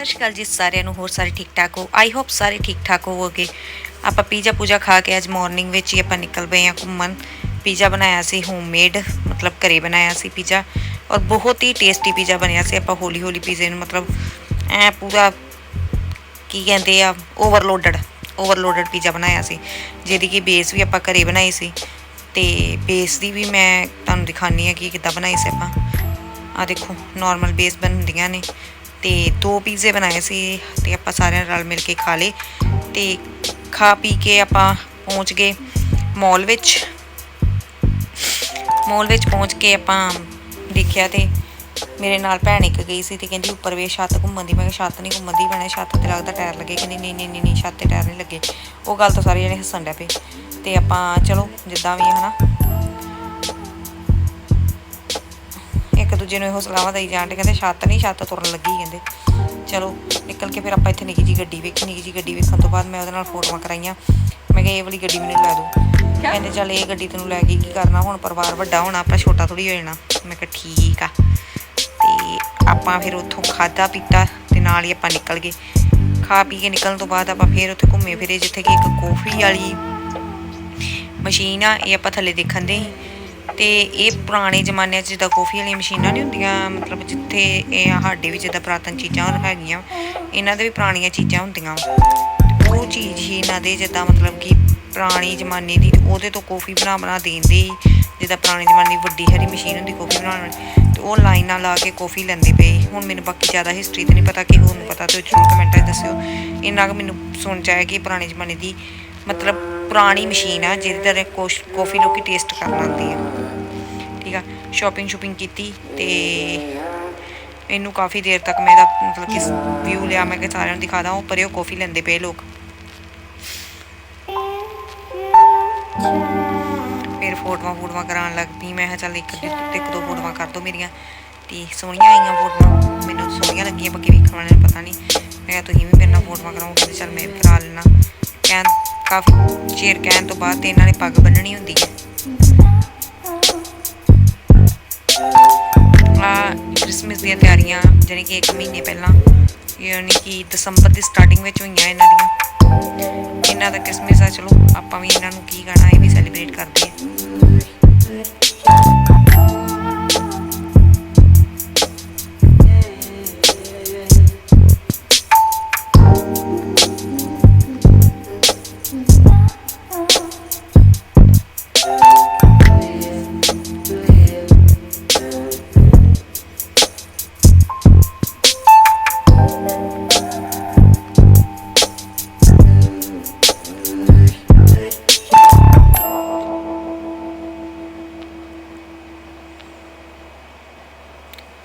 ਸਤਿ ਸ਼੍ਰੀ ਅਕਾਲ ਜੀ ਸਾਰਿਆਂ ਨੂੰ, ਹੋਰ ਸਾਰੇ ਠੀਕ ਠਾਕ ਹੋ? ਆਈ ਹੋਪ ਸਾਰੇ ਠੀਕ ਠਾਕ ਹੋਵੋਗੇ। ਆਪਾਂ ਪੀਜ਼ਾ ਪੂਜਾ ਖਾ ਕੇ ਅੱਜ ਮਾਰਨਿੰਗ ਵਿੱਚ ਹੀ ਆਪਾਂ ਨਿਕਲ ਪਏ ਹਾਂ ਘੁੰਮਣ। ਪੀਜ਼ਾ ਬਣਾਇਆ ਸੀ ਹੋਮਮੇਡ ਮਤਲਬ ਘਰੇ ਬਣਾਇਆ ਸੀ ਪੀਜ਼ਾ। ਔਰ ਬਹੁਤ ਹੀ ਟੇਸਟੀ ਪੀਜ਼ਾ ਬਣਿਆ ਸੀ, ਆਪਾਂ ਹੌਲੀ ਹੌਲੀ ਪੀਜ਼ੇ ਨੂੰ ਮਤਲਬ ਐ ਪੂਰਾ ਕੀ ਕਹਿੰਦੇ ਆ ਓਵਰਲੋਡਡ ਓਵਰਲੋਡਡ ਪੀਜ਼ਾ ਬਣਾਇਆ ਸੀ। ਜਿਹਦੀ ਕਿ ਬੇਸ ਵੀ ਆਪਾਂ ਘਰੇ ਬਣਾਈ ਸੀ। ਤੇ ਬੇਸ ਦੀ ਵੀ ਮੈਂ ਤੁਹਾਨੂੰ ਦਿਖਾਣੀ ਆ ਕਿ ਕਿੱਦਾਂ ਬਣਾਈ ਸੀ ਆਪਾਂ। ਆ ਦੇਖੋ ਨਾਰਮਲ ਬੇਸ ਬਣਦੀਆਂ ਨੇ। ਤੇ ਦੋ ਪੀਜ਼ੇ ਬਣਾਏ ਸੀ ਤੇ ਆਪਾਂ ਸਾਰਿਆਂ ਨੇ ਰਲ ਮਿਲ ਕੇ ਖਾ ਲਏ ਤੇ ਖਾ ਪੀ ਕੇ ਆਪਾਂ ਪਹੁੰਚ ਗਏ ਮਾਲ ਵਿੱਚ। ਮਾਲ ਵਿੱਚ ਪਹੁੰਚ ਕੇ ਆਪਾਂ ਦੇਖਿਆ ਤੇ ਮੇਰੇ ਨਾਲ ਭੈਣ ਇੱਕ ਗਈ ਸੀ ਤੇ ਕਹਿੰਦੀ ਉੱਪਰ ਵੇ ਛੱਤ ਘੁੰਮਣ ਦੀ। ਮੈਂ ਕਿਹਾ ਛੱਤ ਨਹੀਂ ਘੁੰਮਣ ਦੀ, ਭੈਣੇ ਛੱਤ ਤੇ ਲੱਗਦਾ ਟਾਇਰ ਲੱਗੇ। ਕਹਿੰਦੀ ਨਹੀਂ ਨਹੀਂ ਨਹੀਂ ਨਹੀਂ, ਛੱਤ ਤੇ ਟਾਇਰ ਨਹੀਂ ਲੱਗੇ। ਉਹ ਗੱਲ ਤਾਂ ਸਾਰੇ ਜਣੇ ਹੱਸਣ ਡੈ ਪਏ। ਤੇ ਆਪਾਂ ਚਲੋ ਜਿੱਦਾਂ ਵੀ ਹੈ ਹਨਾ ਦੂਜੇ ਨੂੰ ਇਹੋ ਸਲਾਹਾਂ ਦੇਈ ਜਾਂਦੇ ਕਹਿੰਦੇ ਛੱਤ ਨਹੀਂ ਛੱਤ ਤੁਰਨ ਲੱਗੀ ਕਹਿੰਦੇ। ਚਲੋ ਨਿਕਲ ਕੇ ਫਿਰ ਆਪਾਂ ਇੱਥੇ ਨਿੱਕੀ ਜੀ ਗੱਡੀ ਵੇਖੀ ਨਿੱਕੀ ਜੀ ਗੱਡੀ ਵੇਖਣ ਤੋਂ ਬਾਅਦ ਮੈਂ ਉਹਦੇ ਨਾਲ ਫੋਟੋਆਂ ਕਰਾਈਆਂ। ਮੈਂ ਕਿਹਾ ਇਹ ਵਾਲੀ ਗੱਡੀ ਮੈਨੂੰ ਲੈ ਦਿਓ। ਕਹਿੰਦੇ ਚੱਲ ਇਹ ਗੱਡੀ ਤੈਨੂੰ ਲੈ ਕੇ ਕੀ ਕਰਨਾ ਹੁਣ? ਪਰਿਵਾਰ ਵੱਡਾ ਹੋਣਾ ਆਪਾਂ ਛੋਟਾ ਥੋੜੀ ਹੋ ਜਾਣਾ। ਮੈਂ ਕਿਹਾ ਠੀਕ ਆ। ਤੇ ਆਪਾਂ ਫਿਰ ਉੱਥੋਂ ਖਾਦਾ ਪੀਤਾ ਤੇ ਨਾਲ ਹੀ ਆਪਾਂ ਨਿਕਲ ਗਏ। ਖਾ ਪੀ ਕੇ ਨਿਕਲਣ ਤੋਂ ਬਾਅਦ ਆਪਾਂ ਫਿਰ ਉੱਥੇ ਘੁੰਮੇ ਫਿਰੇ ਜਿੱਥੇ ਕਿ ਇੱਕ ਕੌਫੀ ਵਾਲੀ ਮਸ਼ੀਨ ਆ ਇਹ ਆਪਾਂ ਥੱਲੇ ਦੇਖਣ ਦੇ ਸੀ। ਤੇ ਇਹ ਪੁਰਾਣੇ ਜ਼ਮਾਨਿਆਂ 'ਚ ਜਿੱਦਾਂ ਕਾਫੀ ਵਾਲੀਆਂ ਮਸ਼ੀਨਾਂ ਨਹੀਂ ਹੁੰਦੀਆਂ, ਮਤਲਬ ਜਿੱਥੇ ਇਹ ਸਾਡੇ ਵੀ ਜਿੱਦਾਂ ਪੁਰਾਤਨ ਚੀਜ਼ਾਂ ਹੈਗੀਆਂ, ਇਹਨਾਂ ਦੇ ਵੀ ਪੁਰਾਣੀਆਂ ਚੀਜ਼ਾਂ ਹੁੰਦੀਆਂ। ਉਹ ਚੀਜ਼ ਹੀ ਇਹਨਾਂ ਦੇ ਜਿੱਦਾਂ ਮਤਲਬ ਕਿ ਪੁਰਾਣੀ ਜ਼ਮਾਨੇ ਦੀ, ਉਹਦੇ ਤੋਂ ਕਾਫੀ ਬਣਾ ਬਣਾ ਦੇਂਦੇ ਸੀ ਜਿੱਦਾਂ ਪੁਰਾਣੇ ਜ਼ਮਾਨੇ ਦੀ ਵੱਡੀ ਹਰੀ ਮਸ਼ੀਨ ਹੁੰਦੀ ਕਾਫੀ ਬਣਾਉਣ ਵਾਲੀ, ਤੇ ਉਹ ਲਾਈਨਾਂ ਲਾ ਕੇ ਕਾਫੀ ਲੈਂਦੇ ਪਏ ਹੁਣ ਮੈਨੂੰ ਬਾਕੀ ਜ਼ਿਆਦਾ ਹਿਸਟਰੀ ਤੇ ਨਹੀਂ ਪਤਾ ਕਿ ਹੁਣ ਪਤਾ ਤੇ ਜ਼ਰੂਰ ਕਮੈਂਟਾਂ 'ਚ ਦੱਸਿਓ। ਇੰਨਾ ਕੁ ਮੈਨੂੰ ਸੁਣ ਚ ਆਇਆ ਕਿ ਪੁਰਾਣੇ ਜ਼ਮਾਨੇ ਦੀ ਮਤਲਬ ਪੁਰਾਣੀ ਮਸ਼ੀਨ ਆ, ਜਿਹਦੇ ਦਰ ਕਾਫੀ ਲੋਕੀ ਟੇਸਟ ਕਰਨ ਆਉਂਦੇ ਆ। ਠੀਕ ਆ? ਸ਼ਾਪਿੰਗ ਸ਼ੂਪਿੰਗ ਕੀਤੀ ਤੇ ਇਹਨੂੰ ਕਾਫੀ ਦੇਰ ਤੱਕ ਮੈਂ ਇਹਦਾ ਮਤਲਬ ਕਿ ਵਿਊ ਲਿਆ, ਮੈਂ ਕਿ ਸਾਰਿਆਂ ਨੂੰ ਦਿਖਾ ਦਾਂ ਪਰੇ ਇਹ ਕਾਫੀ ਲੈਂਦੇ ਪਏ ਲੋਕ। ਫਿਰ ਫੋਟੋਆਂ ਫੋਟੋਆਂ ਕਰਾਉਣ ਲੱਗ ਪਈ, ਮੈਂ ਕਿਹਾ ਚੱਲ ਇੱਕ ਇੱਕ ਦੋ ਫੋਟੋਆਂ ਕਰ ਦੋ ਮੇਰੀਆਂ। ਤੇ ਸੋਹਣੀਆਂ ਆਈਆਂ ਫੋਟੋਆਂ, ਮੈਨੂੰ ਸੋਹਣੀਆਂ ਲੱਗੀਆਂ, ਬਾਕੀ ਵੇਖਣ ਵਾਲਿਆਂ ਨੂੰ ਪਤਾ ਨਹੀਂ। ਮੈਂ ਕਿਹਾ ਤੁਸੀਂ ਵੀ ਮੇਰੇ ਨਾਲ ਫੋਟੋਆਂ ਕਰਾਓਗੇ ਤੇ ਚੱਲ ਮੈਂ ਵੀ ਕਰਾ ਲੈਣਾ ਕਹਿਣ, ਕਾਫੀ ਚਿਰ ਕਹਿਣ ਤੋਂ ਬਾਅਦ ਤੇ ਇਹਨਾਂ ਨੇ ਪੱਗ ਬੰਨਣੀ ਹੁੰਦੀ ਹੈ। ਆ ਕ੍ਰਿਸਮਸ ਦੀਆਂ ਤਿਆਰੀਆਂ, ਜਾਣੀ ਕਿ 1 ਮਹੀਨੇ ਪਹਿਲਾਂ, ਯਾਨੀ ਕਿ ਦਸੰਬਰ ਦੀ ਸਟਾਰਟਿੰਗ ਵਿੱਚ ਹੋਈਆਂ ਇਹਨਾਂ ਦੀਆਂ। ਇਹਨਾਂ ਦਾ ਕ੍ਰਿਸਮਸ ਆ, ਚਲੋ ਆਪਾਂ ਵੀ ਇਹਨਾਂ ਨੂੰ ਕੀ ਗਾਣਾ ਇਹ ਵੀ ਸੈਲੀਬ੍ਰੇਟ ਕਰਦੇ ਹਾਂ।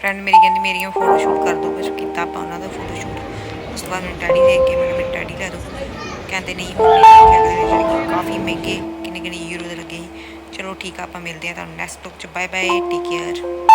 ਫਰੈਂਡ ਮੇਰੀ ਕਹਿੰਦੀ, ਮੇਰੀਆਂ ਫੋਟੋ ਸ਼ੂਟ ਕਰ ਦੋ ਕੁਝ ਕੀਤਾ ਆਪਾਂ ਉਹਨਾਂ ਦਾ ਫੋਟੋ ਸ਼ੂਟ ਉਸ ਤੋਂ ਬਾਅਦ ਮੈਨੂੰ ਡੈਡੀ ਦੇ ਅੱਗੇ ਮੈਂ ਮੇਰੇ ਡੈਡੀ ਲੈ ਦੋ। ਕਹਿੰਦੇ, ਨਹੀਂ ਕਹਿੰਦੇ ਨੇ ਕਾਫੀ ਮਹਿੰਗੇ ਕਿੰਨੇ ਕਿੰਨੇ ਯੂਰੋ ਦੇ ਲੱਗੇ ਸੀ। ਚਲੋ ਠੀਕ ਆ, ਆਪਾਂ ਮਿਲਦੇ ਆ ਤੁਹਾਨੂੰ ਨੈਕਸਟ ਬਲੌਗ ਚ। Bye bye take care